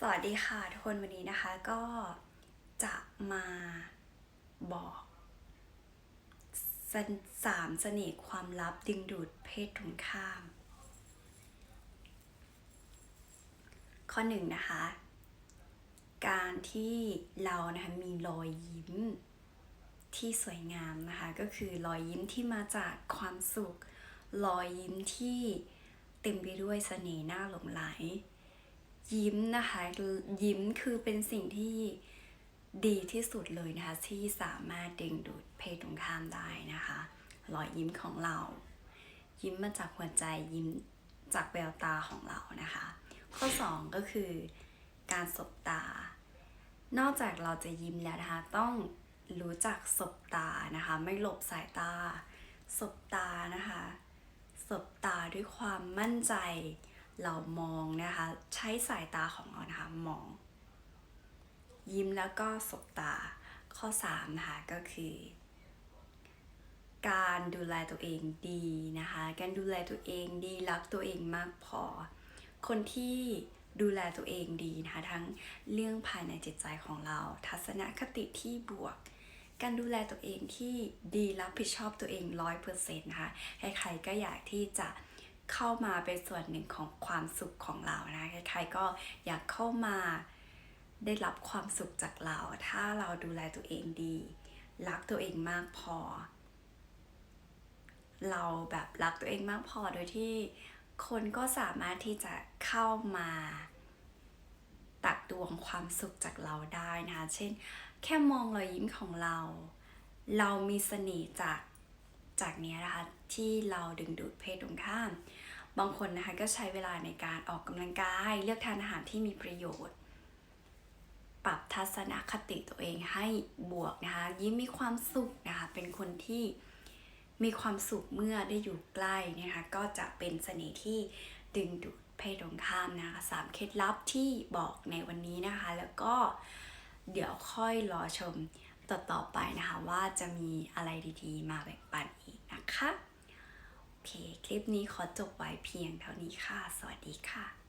สวัสดีค่ะทุกคนวันนี้นะคะก็จะมาบอกสสามเสน่ห์ความลับดึงดูดเพศตรงข้าม ข้อหนึ่งนะคะ การที่เรานะคะมีรอยยิ้มที่สวยงามนะคะ ก็คือรอยยิ้มที่มาจากความสุข รอยยิ้มที่เต็มไปด้วยเสน่ห์น่าหลงไหล ยิ้มนะคะยิ้มคือเป็นสิ่งที่ดีที่สุดเลยนะคะ ที่สามารถดึงดูดเพศตรงข้ามได้นะคะรอยยิ้มของเรา ยิ้มมาจากหัวใจยิ้มจากแววตาของเรานะคะ ข้อ 2 ก็คือการสบตา นอกจากเราจะยิ้มแล้วนะคะ ต้องรู้จักสบตานะคะ ไม่หลบสายตา สบตานะคะ สบตาด้วยความมั่นใจ เรามองนะคะ ใช้สายตาของเรานะคะมอง ยิ้มแล้วก็สบตา ข้อ3นะคะก็คือ การดูแลตัวเองดีนะคะ การดูแลตัวเองดีรักตัวเองมากพอ คนที่ดูแลตัวเองดีนะคะทั้งเรื่องภายในจิตใจของเรา ทัศนคติที่บวก การดูแลตัวเองที่ดีรับผิดชอบตัวเองร้อยเปอร์เซ็นต์นะคะใครๆก็อยากที่จะ เข้ามาเป็นส่วนหนึ่งของความสุขของเรานะใครๆก็อยากเข้ามาได้รับความสุขจากเรา ถ้าเราดูแลตัวเองดี รักตัวเองมากพอ เราแบบรักตัวเองมากพอโดยที่คนก็สามารถที่จะเข้ามาตักตวงความสุขจากเราได้นะคะ เช่น แค่มองรอยยิ้มของเรา เรามีเสน่ห์จาก จากนี้นะคะที่เราดึงดูดเพศตรงข้าม บางคนนะคะก็ใช้เวลาในการออกกำลังกาย เลือกทานอาหารที่มีประโยชน์ ปรับทัศนคติตัวเองให้บวกนะคะ ยิ้มมีความสุขนะคะ เป็นคนที่มีความสุขเมื่อได้อยู่ใกล้นะคะ ก็จะเป็นเสน่ห์ที่ดึงดูดเพศตรงข้ามนะคะสามเคล็ดลับที่บอกในวันนี้นะคะ แล้วก็เดี๋ยวค่อยรอชมต่อๆไปนะคะ ว่าจะมีอะไรดีๆ มาแบ่งปัน นะคะ โอเค คลิปนี้ขอจบไว้เพียงเท่านี้ค่ะ สวัสดีค่ะ